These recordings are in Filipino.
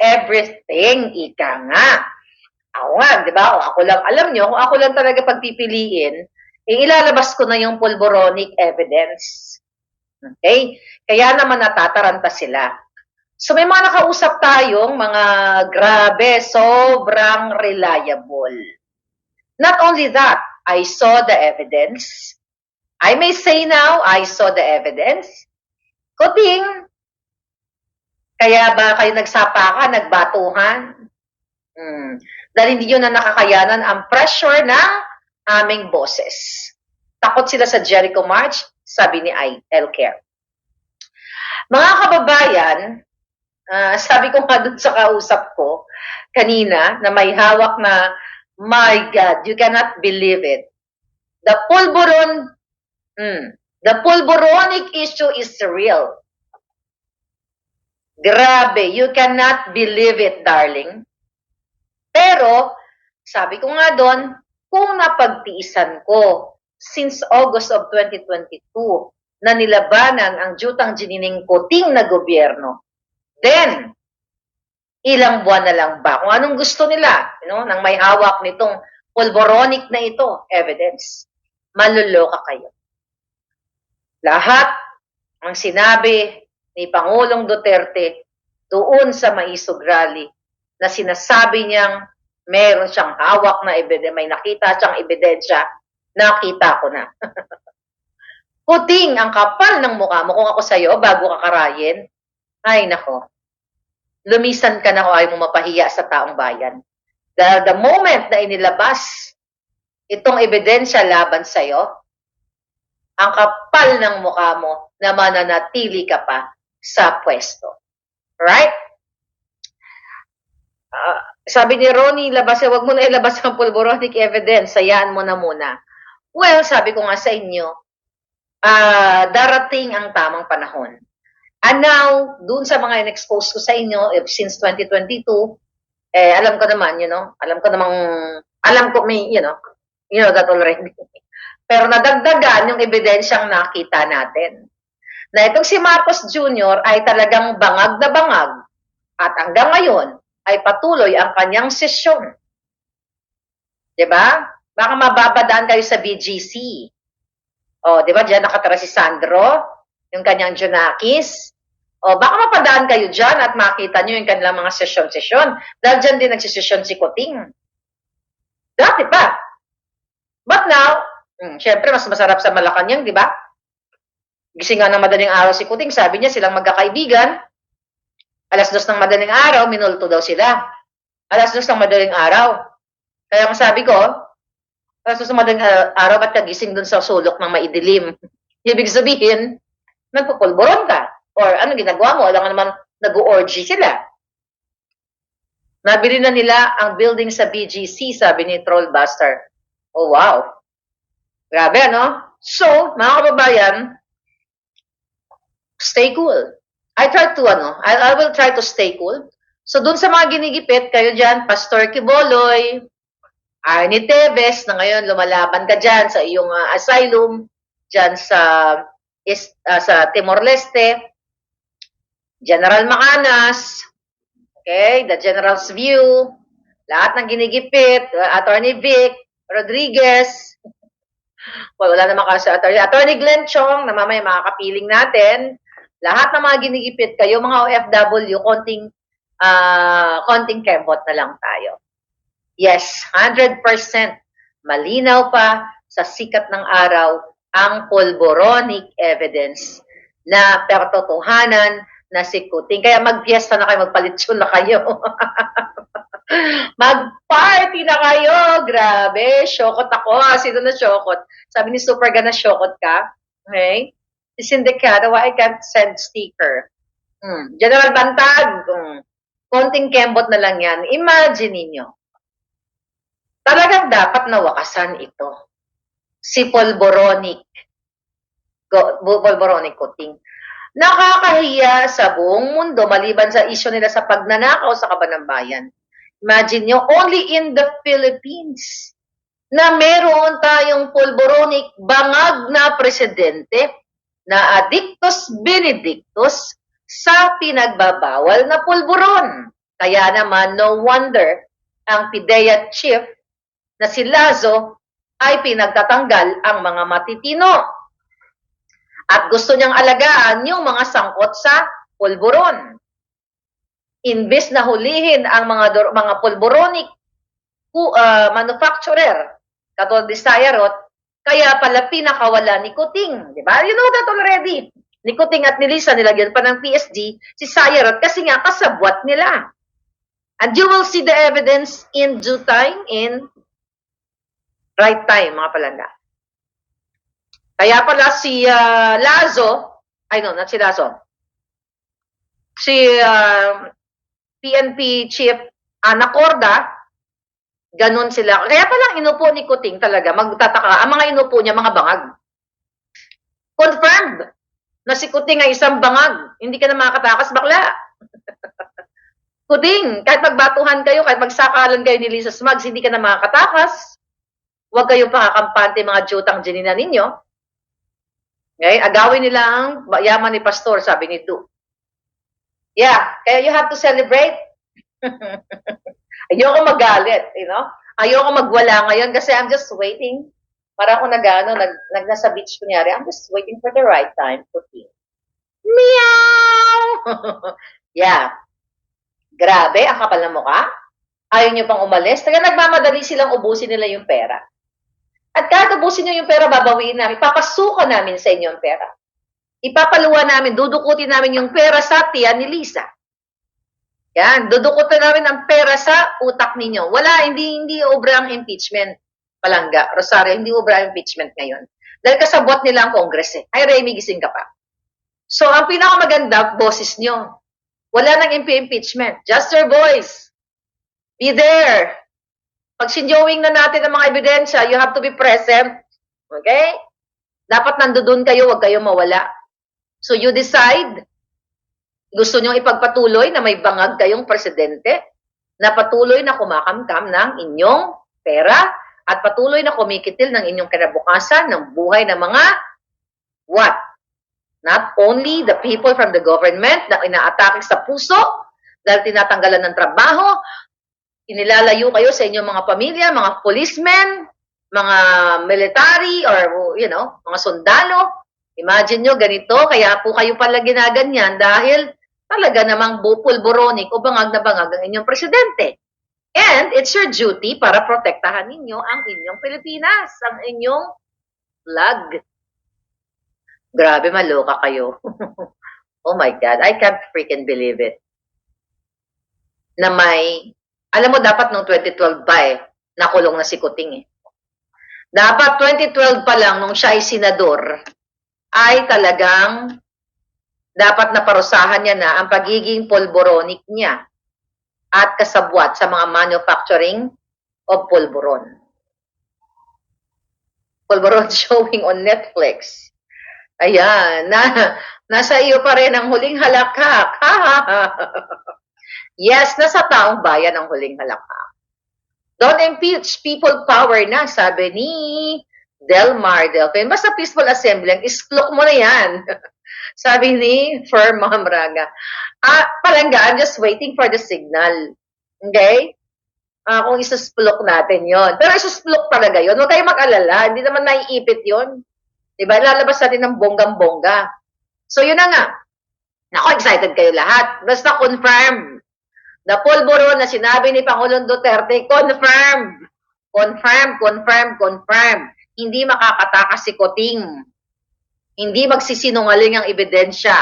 everything, ika nga. Ako nga, di ba? O, Ako lang, alam nyo, kung ako lang talaga pagpipiliin, eh, ilalabas ko na yung pulboronic evidence. Okay? Kaya naman natataranta sila. So may mga nakausap tayong mga grabe, sobrang reliable. Not only that, I saw the evidence. I may say now, I saw the evidence. Kuting, kaya ba kayo nagsapakan, nagbatuhan? Hmm. Dahil hindi nyo na nakakayanan ang pressure ng aming boses. Takot sila sa Jericho March, sabi ni Elcare. Mga kababayan, ah, sabi ko nga dun sa kausap ko kanina na may hawak na, my God, you cannot believe it. The pulburon, mm, the pulboronic issue is real. Grabe, you cannot believe it, darling. Pero, sabi ko nga doon, kung napagtiisan ko since August of 2022 na nilabanan ang jutang jinining kuting na gobyerno, then, ilang buwan na lang ba? Kung anong gusto nila, you know, nang may hawak nitong pulboronic na ito, evidence, maluloka kayo. Lahat ang sinabi ni Pangulong Duterte doon sa Maisog Rally na sinasabi niyang meron siyang hawak na ebidensya, may nakita siyang ebidensya, nakita ko na. Puting ang kapal ng mukha mo kung ako sa'yo bago ka karayin. Ay nako, lumisan ka na kung ayaw mo mapahiya sa taong bayan. The, the moment na inilabas itong ebidensya laban sa'yo, ang kapal ng mukha mo na mananatili ka pa sa pwesto. Right? Ah, sabi ni Ronnie Labase, wag mo na ilabas ang pulboronic evidence, sayaan mo na muna. Well, sabi ko nga sa inyo, ah, darating ang tamang panahon. And now, dun sa mga in-expose ko sa inyo eh, since 2022, eh, alam ko naman, you know, alam ko namang, alam ko may, you know, you know that already. Pero nadagdagan yung ebidensyang nakita natin. Na itong si Marcos Jr. ay talagang bangag na bangag at hanggang ngayon ay patuloy ang kanyang sesyon. ba? Baka mababadaan kayo sa BGC. O, 'di ba? Diyan nakatira si Sandro, yung kanyang Junakis. O, baka mapadaan kayo dyan at makita nyo yung kanilang mga sesyon-sesyon. Dahil dyan din nagsisesyon si Kuting. Dati pa. But now, hmm, syempre, mas masarap sa Malacanang, di ba? Gising nga ng madaling araw si Kuting, sabi niya silang magkakaibigan. Alas dos ng madaling araw, minulto daw sila. Alas dos ng madaling araw. Kaya ang sabi ko, alas dos ng madaling araw, ba't kagising dun sa sulok ng maidilim? Ibig sabihin, nagpupulburon ka. Or ano ginagawa mo? Alam naman, nag-orgy sila. Nabili na nila ang building sa BGC, sabi ni Trollbuster. Oh, wow. Grabe, ano? So, mga kababayan, stay cool. I try to, ano, I, I will try to stay cool. So, dun sa mga ginigipit, kayo dyan, Pastor Kiboloy, Arnie Teves, na ngayon lumalaban ka dyan sa iyong uh, asylum, dyan sa, is, uh, sa Timor-Leste, General Macanas, okay, the General's View, lahat ng ginigipit, uh, Attorney Vic, Rodriguez, well, wala naman kasi attorney. Attorney Glenn Chong, na mamaya makakapiling natin, lahat ng mga ginigipit kayo, mga OFW, konting, uh, konting kembot na lang tayo. Yes, 100% malinaw pa sa sikat ng araw ang pulboronic evidence na pertotohanan na si Kuting. Kaya magpiesta na kayo, magpalitsyon na kayo. Mag-party na kayo! Grabe! Shokot ako. Ah, sino na shokot? Sabi ni Super Gana, shokot ka? Okay? Si Syndicata, why I can't send sticker? Hmm. General Bantag, hmm. konting kembot na lang yan. Imagine ninyo. Talagang dapat nawakasan ito. Si Polboronic. Polboronic Kuting nakakahiya sa buong mundo maliban sa isyo nila sa pagnanakaw sa kabanambayan. Imagine nyo, only in the Philippines na meron tayong pulboronic bangag na presidente na addictus benedictus sa pinagbabawal na pulburon. Kaya naman, no wonder ang PIDEA chief na si Lazo ay pinagtatanggal ang mga matitino. At gusto niyang alagaan yung mga sangkot sa pulburon. Imbes na hulihin ang mga mga pulburonic uh, manufacturer, katulad ni Sayarot, kaya pala pinakawala ni Kuting. Di ba? You know that already. Ni Kuting at ni Lisa nilagyan pa ng PSG si Sayarot kasi nga kasabwat nila. And you will see the evidence in due time, in right time, mga palanda. Kaya pala si ah, Lazo, ay no, not si Lazo, si ah, PNP Chief Anacorda, ganun sila. Kaya palang inupo ni Kuting talaga, magtataka, ang mga inupo niya, mga bangag. Confirmed na si Kuting ay isang bangag. Hindi ka na makakatakas, bakla. Kuting, kahit magbatuhan kayo, kahit magsakalan kayo ni Lisa Smugs, hindi ka na makakatakas. Huwag kayong pakakampante mga jutang ginina ninyo. Okay? Agawin nila ang yaman ni Pastor, sabi ni Du. Yeah, kaya you have to celebrate. Ayoko magalit, you know? Ayoko magwala ngayon kasi I'm just waiting. Para ako nag, ano, nag, nag nasa beach kunyari, I'm just waiting for the right time to feel. Meow! yeah. Grabe, ang kapal ng mukha. Ayaw nyo pang umalis. Taga nagmamadali silang ubusin nila yung pera. At kahit ubusin nyo yung pera, babawiin namin. Papasukan namin sa inyo ang pera. Ipapaluwa namin, dudukutin namin yung pera sa tiyan ni Lisa. Yan, dudukutin namin ang pera sa utak ninyo. Wala, hindi, hindi obra ang impeachment. Palangga, Rosario, hindi obra ang impeachment ngayon. Dahil kasabot nila ang Congress eh. Ay, Remy, gising ka pa. So, ang pinakamaganda, boses nyo. Wala nang impeachment. Just your voice. Be there. Pag sinjowing na natin ang mga ebidensya, you have to be present. Okay? Dapat nandoon kayo, wag kayo mawala. So you decide, gusto nyo ipagpatuloy na may bangag kayong presidente na patuloy na kumakamkam ng inyong pera at patuloy na kumikitil ng inyong kinabukasan ng buhay ng mga what? Not only the people from the government na inaatake sa puso dahil tinatanggalan ng trabaho, inilalayo kayo sa inyong mga pamilya, mga policemen, mga military, or, you know, mga sundalo. Imagine nyo, ganito, kaya po kayo pala ginaganyan dahil talaga namang pulboronic o bangag na bangag ang inyong presidente. And it's your duty para protektahan ninyo ang inyong Pilipinas, ang inyong flag. Grabe, maloka kayo. oh my God, I can't freaking believe it. Na may alam mo, dapat nung 2012 pa eh, nakulong na si Kuting eh. Dapat 2012 pa lang, nung siya ay senador, ay talagang dapat naparusahan niya na ang pagiging polboronic niya at kasabwat sa mga manufacturing of polboron. Polboron showing on Netflix. Ayan, na, nasa iyo pa rin ang huling halakak. Yes, nasa taong bayan ang huling halakha. Don't impeach people power na, sabi ni Delmar Delphin. Basta peaceful assembly, isklok mo na yan. sabi ni Firm Mamraga. Ah, palangga, I'm just waiting for the signal. Okay? Ah, kung isusplok natin yon. Pero isusplok talaga yon. Huwag kayo mag-alala. Hindi naman naiipit yon. Diba? Lalabas natin ng bonggang-bongga. So, yun na nga. Nako, excited kayo lahat. Basta confirm na pulburo na sinabi ni Pangulong Duterte, confirm, confirm, confirm, confirm. Hindi makakatakas si Koting. Hindi magsisinungaling ang ebidensya.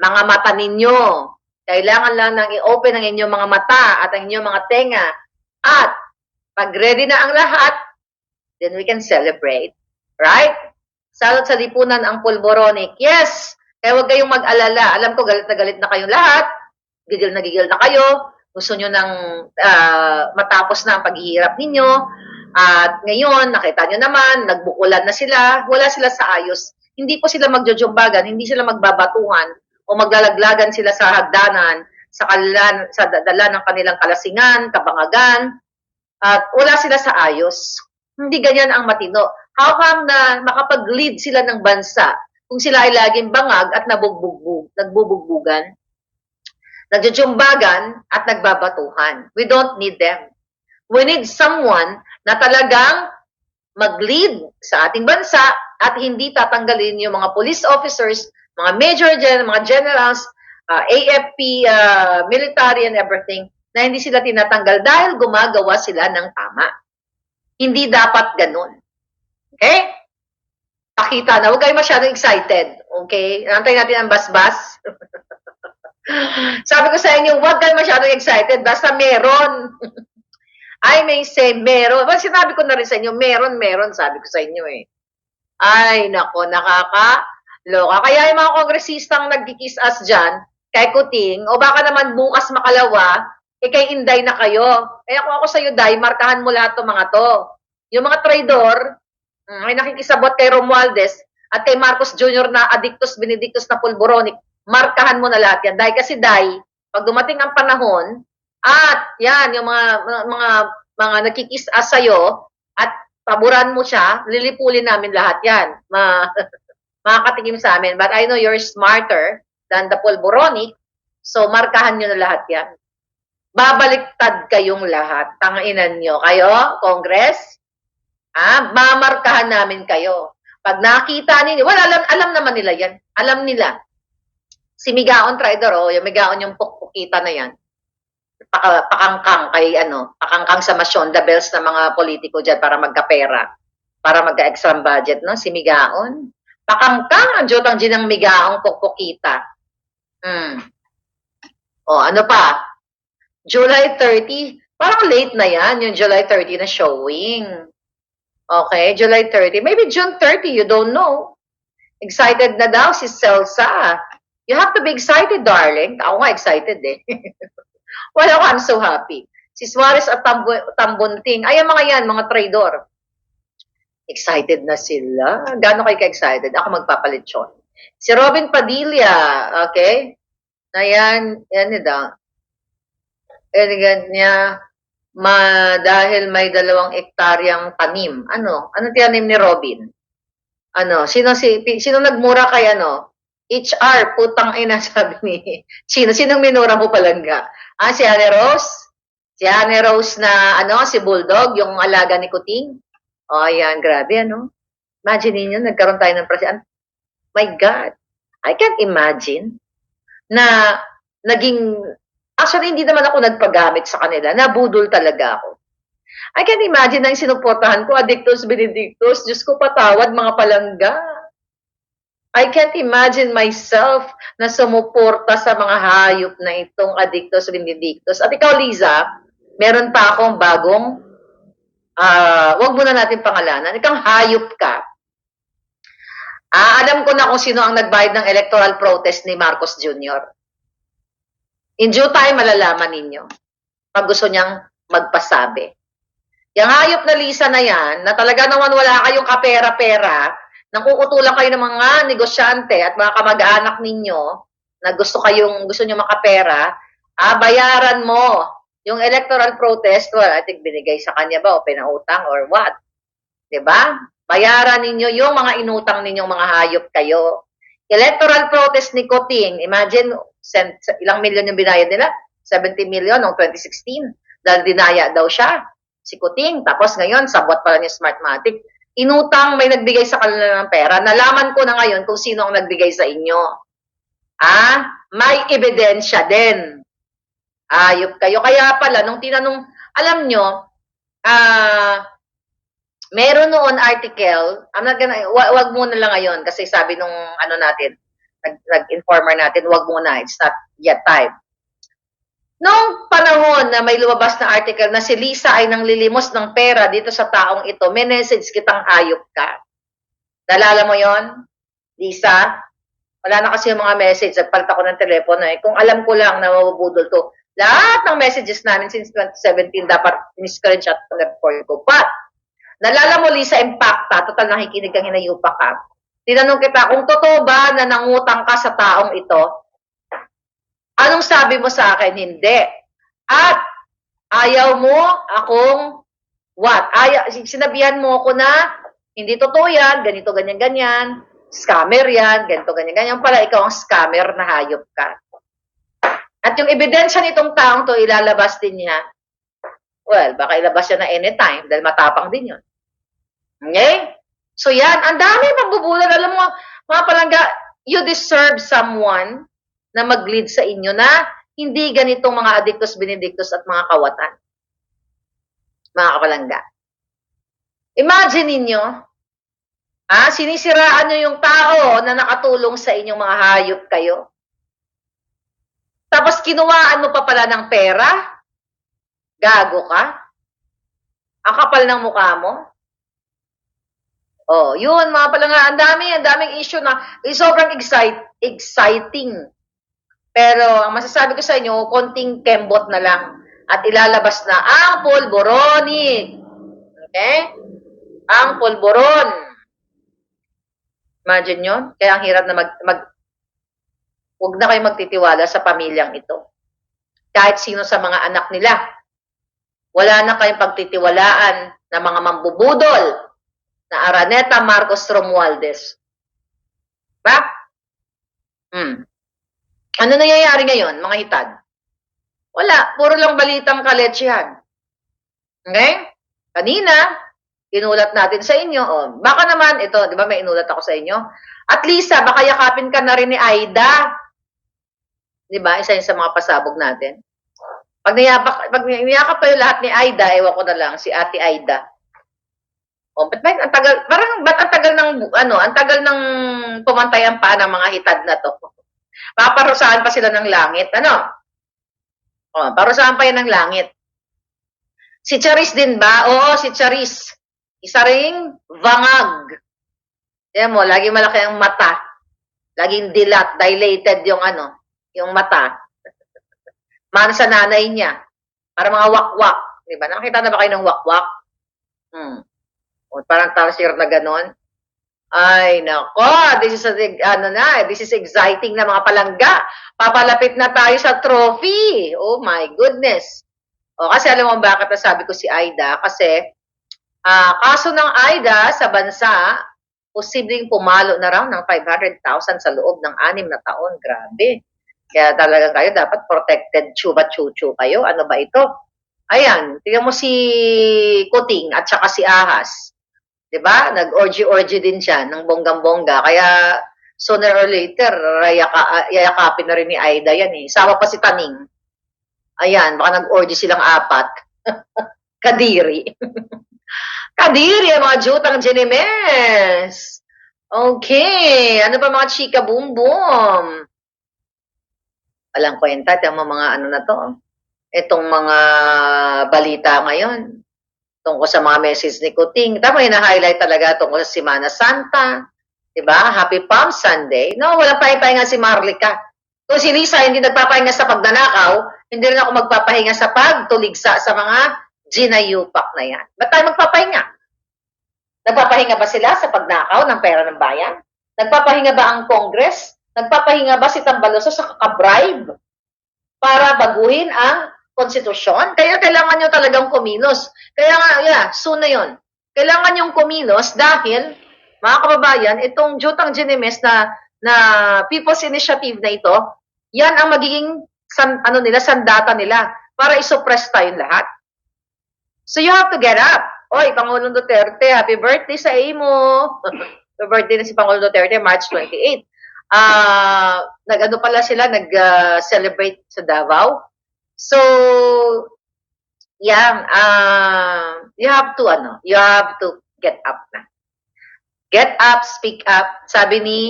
Mga mata ninyo, kailangan lang nang i-open ang inyong mga mata at ang inyong mga tenga. At pag ready na ang lahat, then we can celebrate. Right? Salot sa lipunan ang pulboronic. Yes! Kaya huwag kayong mag-alala. Alam ko, galit na galit na kayong lahat. Gigil na gigil na kayo gusto nyo nang uh, matapos na ang paghihirap ninyo, at ngayon, nakita nyo naman, nagbukulan na sila, wala sila sa ayos. Hindi po sila magjojombagan, hindi sila magbabatuhan, o maglalaglagan sila sa hagdanan, sa, kalan, sa dala ng kanilang kalasingan, kabangagan, at wala sila sa ayos. Hindi ganyan ang matino. How come na makapag-lead sila ng bansa kung sila ay laging bangag at nabubugbog, nagbubugbugan? nagjujumbagan at nagbabatuhan. We don't need them. We need someone na talagang mag-lead sa ating bansa at hindi tatanggalin yung mga police officers, mga major general, mga generals, uh, AFP, uh, military and everything na hindi sila tinatanggal dahil gumagawa sila ng tama. Hindi dapat ganun. Okay? Pakita na. Huwag kayo masyadong excited. Okay? Antay natin ang basbas. Sabi ko sa inyo, huwag kayo masyadong excited. Basta meron. I may say meron. Well, sinabi ko na rin sa inyo, meron, meron. Sabi ko sa inyo eh. Ay, nako, nakaka-loka. Kaya yung mga kongresistang nagkikis as dyan, kay Kuting, o baka naman bukas makalawa, eh kay Inday na kayo. Kung ako sa iyo, Day, markahan mo lahat ng mga to. Yung mga traidor, mm, ay nakikisabot kay Romualdez at kay Marcos Jr. na Addictus Benedictus na Pulboronic, markahan mo na lahat yan. Dahil kasi, Day, pag dumating ang panahon, at yan, yung mga mga mga nagkikis sa iyo at paboran mo siya, lilipulin namin lahat yan. Ma makakatikim sa amin. But I know you're smarter than the pulboronic, so markahan nyo na lahat yan. Babaliktad kayong lahat. Tanginan nyo. Kayo, Congress, ah, mamarkahan namin kayo. Pag nakita ninyo, wala, alam, alam naman nila yan. Alam nila. Si Migaon Trader, oh, yung Migaon yung pukpukita na yan paka, pakangkang kay ano, pakangkang sa masyonda bells ng mga politiko diyan para magkapera, para magka-extra budget, no? Si Migaon. Pakangkang ang jotang ginang Migaong pokpokita. Hmm. O, ano pa? July 30, parang late na yan, yung July 30 na showing. Okay, July 30. Maybe June 30, you don't know. Excited na daw si Celsa. You have to be excited, darling. Ako nga excited eh. Wala ko, I'm so happy. Si Suarez at Tambo, Tambunting, ay mga yan, mga traidor. Excited na sila. Gano'n kayo ka-excited? Ako magpapalit yun. Si Robin Padilla, okay? Na yan, yan nila. Yan niya, ma, dahil may dalawang ektaryang tanim. Ano? Ano tiyanim ni Robin? Ano? Sino, si, sino nagmura kay ano? HR, putang ina, sabi ni, sino, sinong minura mo palangga? Ah, si Anne Rose? Si Anne Rose na, ano, si Bulldog, yung alaga ni Kuting? Oh, ayan, grabe, ano? Imagine niyo nagkaroon tayo ng president. My God, I can't imagine na naging, actually, hindi naman ako nagpagamit sa kanila, nabudol talaga ako. I can't imagine na yung sinuportahan ko, Addictus Benedictus, Diyos ko patawad, mga palangga. I can't imagine myself na sumuporta sa mga hayop na itong Addictus Benedictus. At ikaw, Liza, meron pa akong bagong, uh, wag muna natin pangalanan, ikang hayop ka. Ah, alam ko na kung sino ang nagbayad ng electoral protest ni Marcos Jr. In due time, malalaman ninyo pag gusto niyang magpasabi. Yung hayop na Lisa na yan, na talaga naman wala kayong kapera-pera, nang kukutulan kayo ng mga negosyante at mga kamag-anak ninyo na gusto kayong gusto niyo makapera, ah, bayaran mo yung electoral protest, well, I think binigay sa kanya ba o pinautang or what? 'Di ba? Bayaran ninyo yung mga inutang ninyong mga hayop kayo. Electoral protest ni Coting, imagine sent, ilang milyon yung binayad nila? 70 million noong 2016 dahil dinaya daw siya si Kuting. Tapos ngayon, sabot pala ni Smartmatic inutang may nagbigay sa kanila ng pera, nalaman ko na ngayon kung sino ang nagbigay sa inyo. Ah, may ebidensya din. Ayop kayo. Kaya pala, nung tinanong, alam nyo, ah, meron noon article, I'm not gonna, wag, wag muna lang ngayon kasi sabi nung ano natin, nag, nag-informer natin, wag muna, it's not yet time. Noong panahon na may lumabas na article na si Lisa ay nanglilimos ng pera dito sa taong ito, may message kitang hayop ka. Nalala mo yon, Lisa? Wala na kasi yung mga message. Nagpalit ako ng telepono eh. Kung alam ko lang na mabubudol to, lahat ng messages namin since 2017 dapat in-screenshot ko na report ko. But, nalala mo Lisa Impacta, total nakikinig kang hinayupa ka. Tinanong kita, kung totoo ba na nangutang ka sa taong ito, Anong sabi mo sa akin? Hindi. At ayaw mo akong what? Ayaw, sinabihan mo ako na hindi totoo yan, ganito, ganyan, ganyan. Scammer yan, ganito, ganyan, ganyan. Pala ikaw ang scammer na hayop ka. At yung ebidensya nitong taong to, ilalabas din niya. Well, baka ilabas siya na anytime dahil matapang din yun. Okay? So yan, ang dami pagbubulan. Alam mo, mga palangga, you deserve someone na mag-lead sa inyo na hindi ganitong mga addictus, benedictus at mga kawatan. Mga kapalangga. Imagine ninyo, ah, sinisiraan nyo yung tao na nakatulong sa inyong mga hayop kayo. Tapos kinuhaan mo pa pala ng pera? Gago ka? Ang kapal ng mukha mo? Oh, yun mga pala nga, ang dami, ang daming issue na eh, sobrang excite, exciting. Pero ang masasabi ko sa inyo, konting kembot na lang at ilalabas na ang polboronic. Okay? Ang polboron. Imagine yun? Kaya ang hirap na mag, mag huwag na kayo magtitiwala sa pamilyang ito. Kahit sino sa mga anak nila. Wala na kayong pagtitiwalaan na mga mambubudol na Araneta Marcos Romualdez. Ba? Hmm. Ano nangyayari ngayon, mga hitad? Wala. Puro lang balitang kaletsyan. Okay? Kanina, inulat natin sa inyo. Oh, baka naman, ito, di ba may inulat ako sa inyo? At ah, baka yakapin ka na rin ni Aida. Di ba? Isa yun sa mga pasabog natin. Pag niyapak, pag niyakap kayo lahat ni Aida, ewan ko na lang, si Ate Aida. Oh, ba't ba, ang tagal, parang, ba't ang tagal ng, ano, ang tagal ng pumantay ang paa ng mga hitad na to? Paparusahan pa sila ng langit, ano? Oh, parusahan pa yan ng langit. Si Charis din ba? Oo, si Charis. Isa ring vangag. Yan mo, lagi malaki ang mata. Laging dilat, dilated yung ano, yung mata. Man sa nanay niya. Para mga wakwak. Di ba? Nakakita na ba kayo ng wakwak? Hmm. O, parang talsir na ganon. Ay, nako, this is a, ano na, this is exciting na mga palangga. Papalapit na tayo sa trophy. Oh my goodness. O, kasi alam mo bakit nasabi ko si Aida? Kasi, ah, kaso ng Aida sa bansa, posibleng pumalo na raw ng 500,000 sa loob ng anim na taon. Grabe. Kaya talaga kayo dapat protected chuba chuchu kayo. Ano ba ito? Ayan, tingnan mo si Kuting at saka si Ahas. 'Di ba? Nag-orgy-orgy din siya ng bonggang-bongga. Kaya sooner or later, yayaka, yayakapin na rin ni Aida yan eh. Sama pa si Taning. Ayan, baka nag-orgy silang apat. Kadiri. Kadiri, mga jutang Genemes. Okay, ano pa mga chika boom boom? Walang kwenta, tama mga ano na to. Itong mga balita ngayon tungkol sa mga message ni Kuting. Tama na-highlight talaga tungkol sa Simana Santa. Diba? Happy Palm Sunday. No, walang pahipahinga si Marlica. Kung si Lisa hindi nagpapahinga sa pagnanakaw, hindi rin ako magpapahinga sa pagtuligsa sa mga ginayupak na yan. Ba't tayo magpapahinga? Nagpapahinga ba sila sa pagnakaw ng pera ng bayan? Nagpapahinga ba ang Congress? Nagpapahinga ba si Tambaloso sa kakabribe para baguhin ang konstitusyon? Kaya kailangan nyo talagang kumilos. Kaya nga, yeah, soon na yun. Kailangan yung kumilos dahil, mga kababayan, itong Jutang Ginemes na, na People's Initiative na ito, yan ang magiging san, ano nila, sandata nila para isuppress tayong lahat. So you have to get up. Oy, Pangulong Duterte, happy birthday sa imo. happy birthday na si Pangulong Duterte, March 28 ah nag-ano pala sila, nag-celebrate sa Davao. So, yeah, uh, you have to, ano, you have to get up na. Get up, speak up. Sabi ni,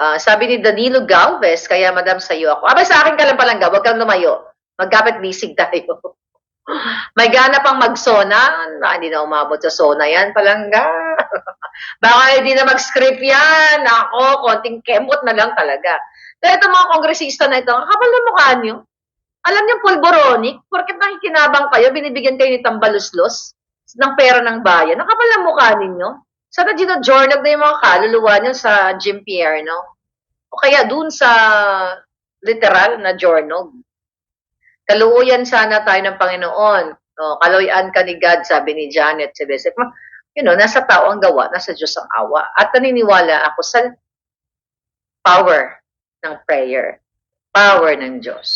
uh, sabi ni Danilo Galvez, kaya madam sa'yo ako. Abay, sa akin ka lang palang huwag kang lumayo. Magkapit bisig tayo. May gana pang mag-sona. Ah, hindi na umabot sa sona yan, palangga. Baka hindi na mag-script yan. Ako, konting kemot na lang talaga. Kaya itong mga kongresista na ito, kapal na mukha nyo. Alam niyo, pulboronic, porket nakikinabang kayo, binibigyan kayo ni tambaluslos ng pera ng bayan. Nakapal na mukha ninyo. Sana ginodjornag na yung mga kaluluwa nyo sa Jim Pierre, no? O kaya dun sa literal na jornog. Kaluuyan sana tayo ng Panginoon. No, kaloyan ka ni God, sabi ni Janet Celeste you know, nasa tao ang gawa, nasa Diyos ang awa. At naniniwala ako sa power ng prayer. Power ng Diyos.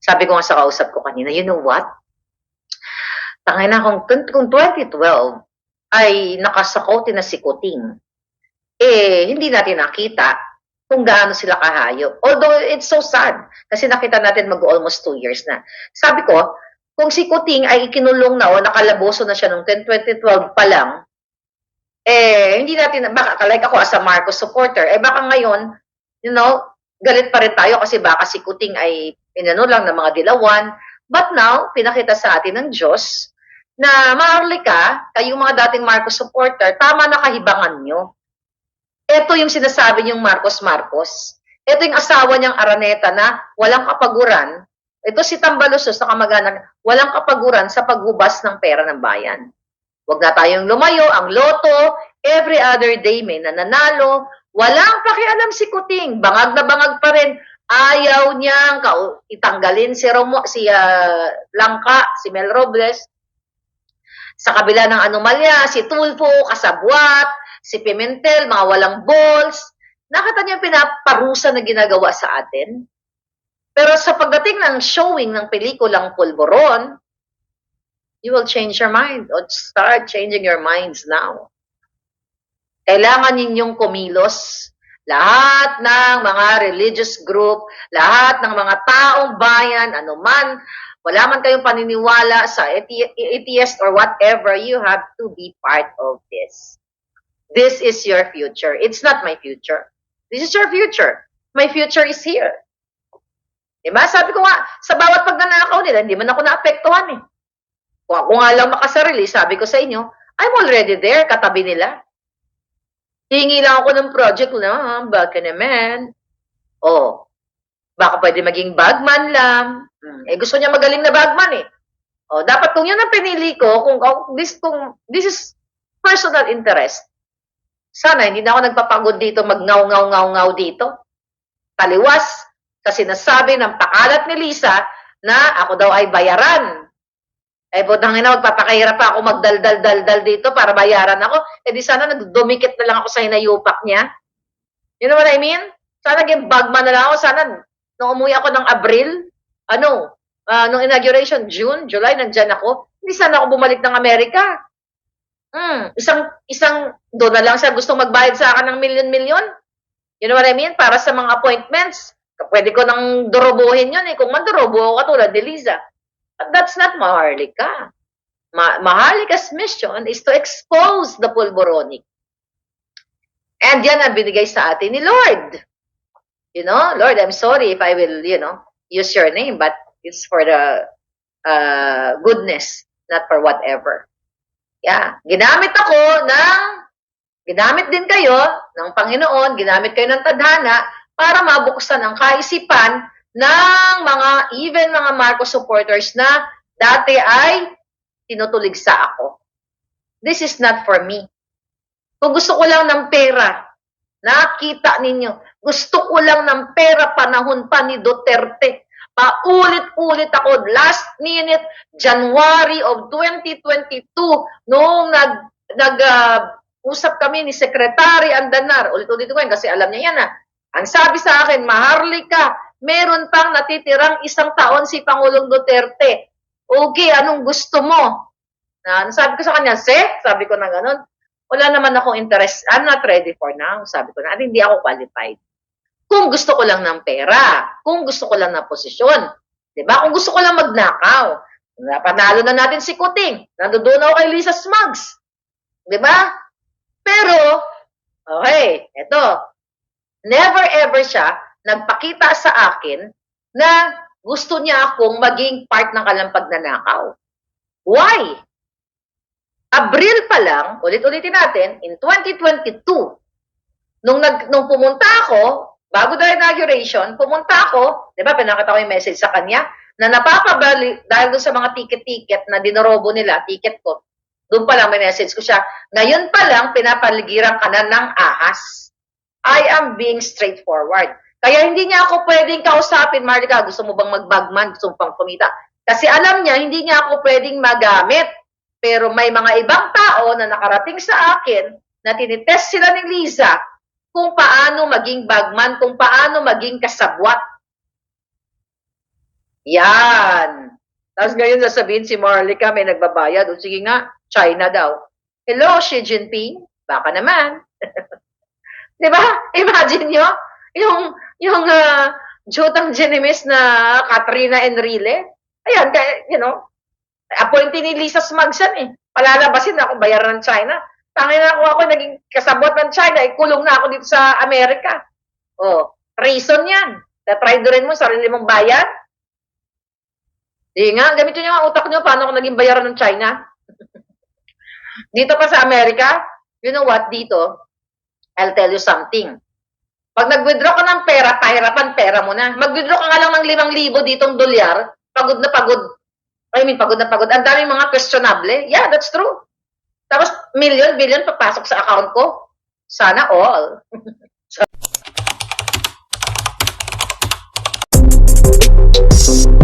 Sabi ko nga sa kausap ko kanina, you know what? Tangay na kung, kung 2012 ay nakasakote na si Kuting, eh, hindi natin nakita kung gaano sila kahayop. Although, it's so sad, kasi nakita natin mag-almost two years na. Sabi ko, kung si Kuting ay ikinulong na o nakalaboso na siya noong 2012 pa lang, eh, hindi natin, baka, like ako as a Marcos supporter, eh baka ngayon, you know, galit pa rin tayo kasi baka si Kuting ay inano lang ng mga dilawan. But now, pinakita sa atin ng Diyos na maarlika, kayong mga dating Marcos supporter, tama na kahibangan nyo. Ito yung sinasabi niyong Marcos Marcos. Ito yung asawa niyang Araneta na walang kapaguran. Ito si Tambalusos na kamag-anak, walang kapaguran sa paghubas ng pera ng bayan. Huwag na tayong lumayo, ang loto, every other day may nananalo, walang pakialam si Kuting, bangag na bangag pa rin, ayaw niyang itanggalin si Romo, si uh, Langka, si Mel Robles, sa kabila ng anomalya, si Tulfo, Kasabwat, si Pimentel, mga walang balls. Nakita niyo pinaparusa na ginagawa sa atin? Pero sa pagdating ng showing ng pelikulang Pulboron, you will change your mind or start changing your minds now. Kailangan ninyong kumilos lahat ng mga religious group, lahat ng mga taong bayan, anuman, wala man kayong paniniwala sa atheist or whatever, you have to be part of this. This is your future. It's not my future. This is your future. My future is here. Diba? Sabi ko nga, sa bawat pagnanakaw nila, hindi man ako naapektuhan eh. Kung ako nga lang makasarili, sabi ko sa inyo, I'm already there, katabi nila. Hingi lang ako ng project na, ah, baka naman. Oh, baka pwede maging bagman lang. Hmm. Eh, gusto niya magaling na bagman eh. O, dapat kung yun ang pinili ko, kung, kung, this, kung this is personal interest, sana hindi na ako nagpapagod dito, magngaw-ngaw-ngaw-ngaw dito. Taliwas, kasi nasabi ng pakalat ni Lisa na ako daw ay bayaran. Eh, budang na, magpapakahirap pa ako magdaldal-daldal dito para bayaran ako. Eh, di sana nagdumikit na lang ako sa hinayupak niya. You know what I mean? Sana naging bagman na lang ako. Sana, nung umuwi ako ng Abril, ano, uh, nung inauguration, June, July, nandyan ako. Hindi sana ako bumalik ng Amerika. Hmm, isang, isang, doon na lang siya gustong magbayad sa akin ng milyon-milyon. You know what I mean? Para sa mga appointments. Pwede ko nang dorobohin yun eh. Kung mandorobo ako katulad ni Liza. But that's not Maharlika. Ma Maharlika's mission is to expose the pulboronic. And yan ang binigay sa atin ni Lord. You know, Lord, I'm sorry if I will, you know, use your name, but it's for the uh, goodness, not for whatever. Yeah. Ginamit ako ng, ginamit din kayo ng Panginoon, ginamit kayo ng tadhana para mabuksan ang kaisipan ng mga, even mga Marcos supporters na dati ay tinutulig sa ako. This is not for me. Kung gusto ko lang ng pera, nakita ninyo, gusto ko lang ng pera panahon pa ni Duterte. Paulit-ulit ako, last minute, January of 2022, noong nag, nag uh, usap kami ni Secretary Andanar, ulit-ulit ko yan kasi alam niya yan. Ah. Ang sabi sa akin, Maharlika, meron pang natitirang isang taon si Pangulong Duterte. Okay, anong gusto mo? Na, sabi ko sa kanya, Seth, sabi ko na ganun, wala naman akong interest, I'm not ready for now. Sabi ko na, hindi ako qualified. Kung gusto ko lang ng pera, kung gusto ko lang ng posisyon, 'di ba? Kung gusto ko lang magnakaw, napanalo na natin si Kuting. Nandoon ako kay Lisa Smugs. 'Di ba? Pero okay, eto. Never ever siya nagpakita sa akin na gusto niya akong maging part ng kalampag nanakaw. Why? Abril pa lang, ulit-ulitin natin, in 2022, nung, nag, nung pumunta ako, bago the inauguration, pumunta ako, di ba, pinakita ko yung message sa kanya, na napapabali, dahil doon sa mga ticket-ticket na dinorobo nila, ticket ko, doon pa lang may message ko siya, ngayon pa lang, pinapaligiran ka na ng ahas. I am being straightforward. Kaya hindi niya ako pwedeng kausapin, Marlica, gusto mo bang magbagman, gusto mo pang kumita? Kasi alam niya, hindi niya ako pwedeng magamit. Pero may mga ibang tao na nakarating sa akin na tinitest sila ni Lisa kung paano maging bagman, kung paano maging kasabwat. Yan. Tapos ngayon sasabihin si Marlica may nagbabayad. O sige nga, China daw. Hello, Xi Jinping. Baka naman. Di ba? Imagine nyo, yung, yung uh, Jotang Genemis na Katrina Enrile. Ayan, kaya, you know, appointee ni Lisa Smugs yan eh. Palalabasin ako, bayaran ng China. Tangin na ako ako, naging kasabot ng China, ikulong na ako dito sa Amerika. Oh, reason yan. Na-try rin mo sarili mong bayan. Di nga, gamitin nyo ang utak nyo, paano ako naging bayaran ng China? dito pa sa Amerika, you know what, dito, I'll tell you something. Pag nag-withdraw ka ng pera, pahirapan pera mo na. Mag-withdraw ka nga lang ng 5,000 ditong dolyar, pagod na pagod. I mean, pagod na pagod. Ang daming mga questionable. Yeah, that's true. Tapos, million, billion papasok sa account ko. Sana all. so